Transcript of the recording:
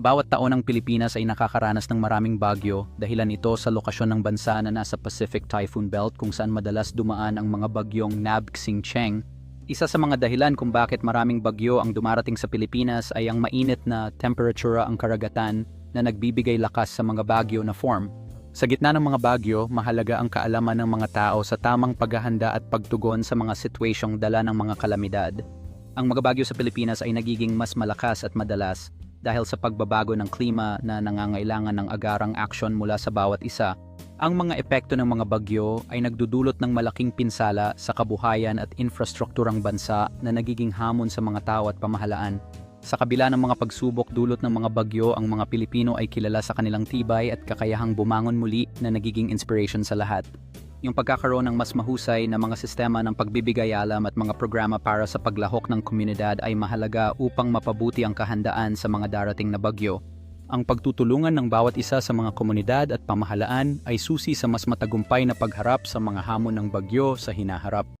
Bawat taon ang Pilipinas ay nakakaranas ng maraming bagyo dahilan ito sa lokasyon ng bansa na nasa Pacific Typhoon Belt kung saan madalas dumaan ang mga bagyong Nab Xing Cheng. Isa sa mga dahilan kung bakit maraming bagyo ang dumarating sa Pilipinas ay ang mainit na temperature ang karagatan na nagbibigay lakas sa mga bagyo na form. Sa gitna ng mga bagyo, mahalaga ang kaalaman ng mga tao sa tamang paghahanda at pagtugon sa mga sitwasyong dala ng mga kalamidad. Ang mga bagyo sa Pilipinas ay nagiging mas malakas at madalas dahil sa pagbabago ng klima na nangangailangan ng agarang aksyon mula sa bawat isa. Ang mga epekto ng mga bagyo ay nagdudulot ng malaking pinsala sa kabuhayan at infrastrukturang bansa na nagiging hamon sa mga tao at pamahalaan. Sa kabila ng mga pagsubok dulot ng mga bagyo, ang mga Pilipino ay kilala sa kanilang tibay at kakayahang bumangon muli na nagiging inspiration sa lahat. Yung pagkakaroon ng mas mahusay na mga sistema ng pagbibigay alam at mga programa para sa paglahok ng komunidad ay mahalaga upang mapabuti ang kahandaan sa mga darating na bagyo. Ang pagtutulungan ng bawat isa sa mga komunidad at pamahalaan ay susi sa mas matagumpay na pagharap sa mga hamon ng bagyo sa hinaharap.